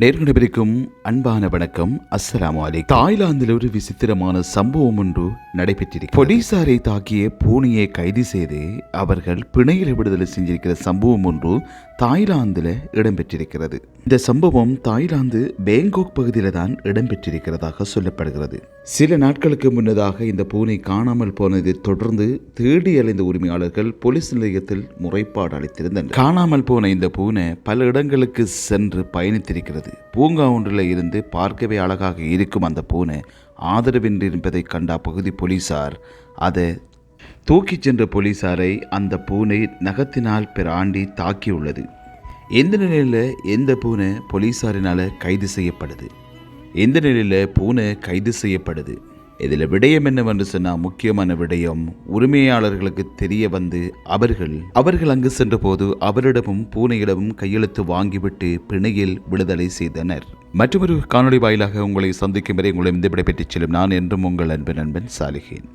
நேர்கணவருக்கும் அன்பான வணக்கம். அஸ்ஸலாமு அலைக்கும். தாய்லாந்தில் ஒரு விசித்திரமான சம்பவம் ஒன்று நடைபெற்றிருக்கு பொலிசாரை தாக்கிய பூனையை கைது செய்து அவர்கள் பிணையில் விடுதலை செஞ்சிருக்கிற சம்பவம் ஒன்று தாய்லாந்தில் இடம்பெற்றிருக்கிறது. இந்த சம்பவம் தாய்லாந்து பேங்காக் பகுதியில் தான் இடம்பெற்றிருக்கிறதாக சொல்லப்படுகிறது. சில நாட்களுக்கு முன்னதாக இந்த பூனை காணாமல் போனதை தொடர்ந்து தேடி அலைந்த உரிமையாளர்கள் போலீஸ் நிலையத்தில் முறைப்பாடு அளித்திருந்தனர். காணாமல் போன இந்த பூனை பல இடங்களுக்கு சென்று பயணித்திருக்கிறது. பூங்கா ஒன்றில் இருந்து பார்க்கவே அழகாக இருக்கும் அந்த பூனை ஆதரவின்றி இருப்பதை கண்ட அப்பகுதி போலீசார் அதை தூக்கிச் சென்ற போலீசாரை அந்த பூனை நகத்தினால் பிராண்டி தாக்கியுள்ளது. எந்த நிலையில் எந்த பூனை போலீசாரினால் கைது செய்யப்படுது? எந்த நிலையில் பூனை கைது செய்யப்படுது? இதில் விடயம் என்னவென்று சொன்னால் முக்கியமான விடயம் உரிமையாளர்களுக்கு தெரிய வந்து அவர்கள் அவர்கள் அங்கு சென்றபோது அவரிடமும் பூனையிடமும் கையெழுத்து வாங்கிவிட்டு பிணையில் விடுதலை செய்தனர். மற்றொரு காணொளி வாயிலாக உங்களை சந்திக்கும் வரை உங்களை இந்த விடைபெற்றுச் செல்லும் நான் என்றும் உங்கள் அன்பு நண்பன் சாலிகேன்